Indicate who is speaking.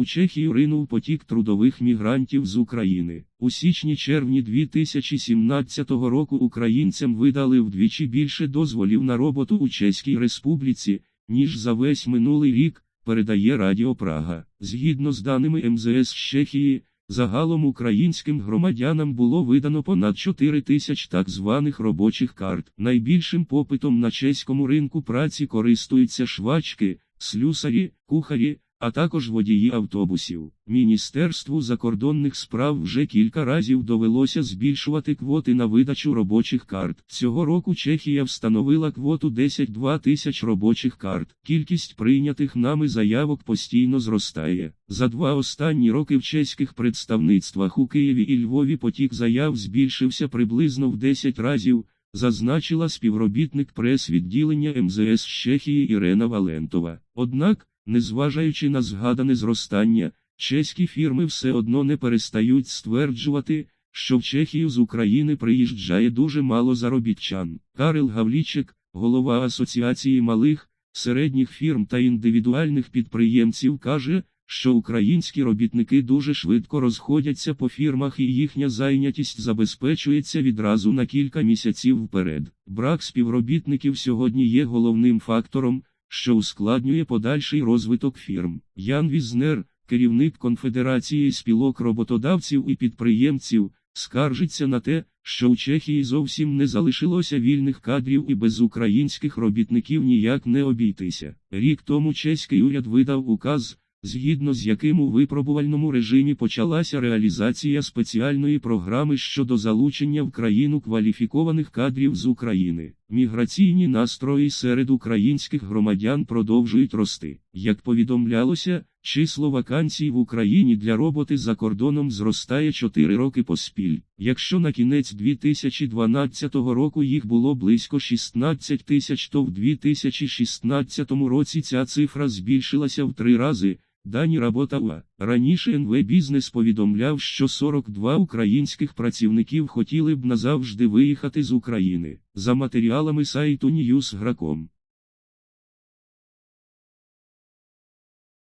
Speaker 1: У Чехію ринув потік трудових мігрантів з України. У січні-червні 2017 року українцям видали вдвічі більше дозволів на роботу у Чеській Республіці, ніж за весь минулий рік, передає Радіо Прага. Згідно з даними МЗС Чехії, загалом українським громадянам було видано понад 4 тисяч так званих робочих карт. Найбільшим попитом на чеському ринку праці користуються швачки, слюсарі, кухарі, а також водії автобусів. Міністерству закордонних справ вже кілька разів довелося збільшувати квоти на видачу робочих карт. Цього року Чехія встановила квоту 10-2 тисяч робочих карт. Кількість прийнятих нами заявок постійно зростає. За два останні роки в чеських представництвах у Києві і Львові потік заяв збільшився приблизно в 10 разів. Зазначила співробітник прес-відділення МЗС Чехії Ірена Валентова. Однак, незважаючи на згадане зростання, чеські фірми все одно не перестають стверджувати, що в Чехію з України приїжджає дуже мало заробітчан. Карел Гавлічик, голова Асоціації малих, середніх фірм та індивідуальних підприємців, каже, що українські робітники дуже швидко розходяться по фірмах і їхня зайнятість забезпечується відразу на кілька місяців вперед. Брак співробітників сьогодні є головним фактором, що ускладнює подальший розвиток фірм. Ян Візнер, керівник Конфедерації спілок роботодавців і підприємців, скаржиться на те, що у Чехії зовсім не залишилося вільних кадрів і без українських робітників ніяк не обійтися. Рік тому чеський уряд видав указ, згідно з яким у випробувальному режимі почалася реалізація спеціальної програми щодо залучення в країну кваліфікованих кадрів з України. Міграційні настрої серед українських громадян продовжують рости. Як повідомлялося, число вакансій в Україні для роботи за кордоном зростає 4 роки поспіль. Якщо на кінець 2012 року їх було близько 16 тисяч, то в 2016 році ця цифра збільшилася в три рази. Дані Работава. Раніше НВ Бізнес повідомляв, що 42 українських працівників хотіли б назавжди виїхати з України. За матеріалами сайту Newsgrakом.